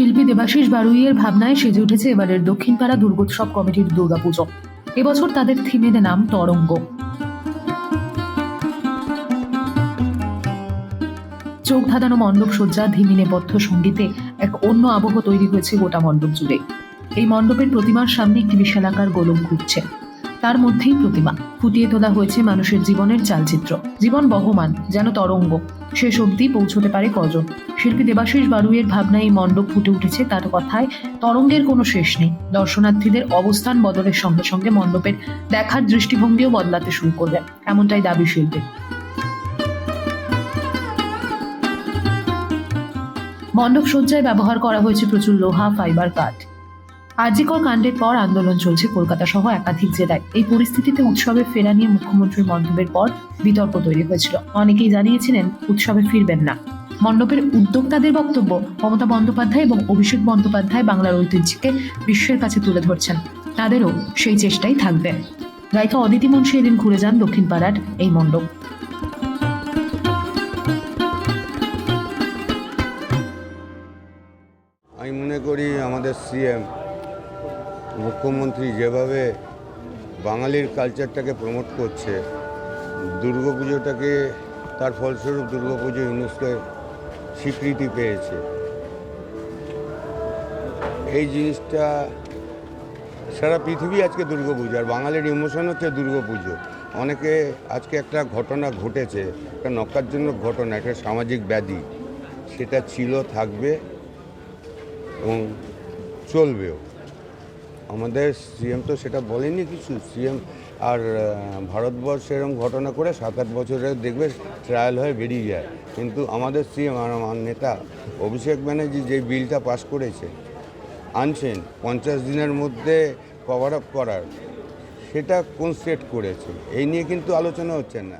দেবাশিস বারুইয়ের ভাবনায় সেজে উঠেছে এবারের দক্ষিণপাড়া দুর্গোৎসব কমিটির দুর্গাপুজো। এবছর তাদের থিমের নাম তরঙ্গ। চোখ ধাঁধানো মণ্ডপ সজ্জা ধিমি নেপথ্য সঙ্গীতে এক অন্য আবহ তৈরি হয়েছে গোটা মণ্ডপ জুড়ে। এই মণ্ডপের প্রতিমার সামনে একটি বিশালাকার গোলক ঘুরছে। তার মধ্যেই প্রতিমা। ফুটিয়ে তোলা হয়েছে মানুষের জীবনের চালচিত্র। জীবন বহমান, যেন তরঙ্গ। শেষ অবধি পৌঁছতে পারে কজন? শিল্পী দেবাশিস বারুইয়ের ভাবনায় এই মণ্ডপ ফুটে উঠেছে তার কথায়, তরঙ্গের কোনো শেষ নেই। দর্শনার্থীদের অবস্থান বদলের সঙ্গে সঙ্গে মণ্ডপের দেখার দৃষ্টিভঙ্গিও বদলাতে শুরু করবে। এমনটাই দাবি শিল্পীর। মণ্ডপ সজ্জায় ব্যবহার করা হয়েছে প্রচুর লোহা, ফাইবার কাঠ। আরজিকর কাণ্ডের পর আন্দোলন চলছে কলকাতা সহ একাধিক জেলায়। এই পরিস্থিতিতে উৎসবে ফেরা নিয়ে মুখ্যমন্ত্রীর মন্তব্যের পর বিতর্ক তৈরি হয়েছিল। অনেকেই জানিয়েছিলেন, উৎসবে ফিরবেন না। মণ্ডপের উদ্যোক্তাদের বক্তব্য মমতা বন্দ্যোপাধ্যায় এবং অভিষেক বন্দ্যোপাধ্যায় বাংলার ঐতিহ্যকে বিশ্বের কাছে তুলে ধরছেন। তাদেরও সেই চেষ্টাই থাকবে। গায়িকা অদিতি মুন্সী এদিন ঘুরে যান দক্ষিণ পাড়ার এই মণ্ডপ। আমি মনে করি আমাদের সিএম মুখ্যমন্ত্রী যেভাবে বাঙালির কালচারটাকে প্রমোট করছে দুর্গাপুজোটাকে তার ফলস্বরূপ দুর্গাপুজো ইউনেস্কোর স্বীকৃতি পেয়েছে। এই জিনিসটা সারা পৃথিবী আজকে দুর্গাপুজো আর বাঙালির ইমোশন হচ্ছে দুর্গাপুজো অনেকে আজকে একটা ঘটনা ঘটেছে, একটা নকারজনক ঘটনা, একটা সামাজিক ব্যাধি, সেটা ছিল, থাকবে এবং চলবেও। আমাদের সিএম তো সেটা বলেনি কিছু। সিএম আর ভারতবর্ষে এরকম ঘটনা করে সাত আট বছরে দেখবে ট্রায়াল হয়ে বেরিয়ে যায়। কিন্তু আমাদের সিএম আর আমার নেতা অভিষেক ব্যানার্জি যে বিলটা পাশ করেছে, আনছেন পঞ্চাশ দিনের মধ্যে কভার আপ করার, সেটা কোন স্টেট করেছে? এই নিয়ে কিন্তু আলোচনা হচ্ছে না।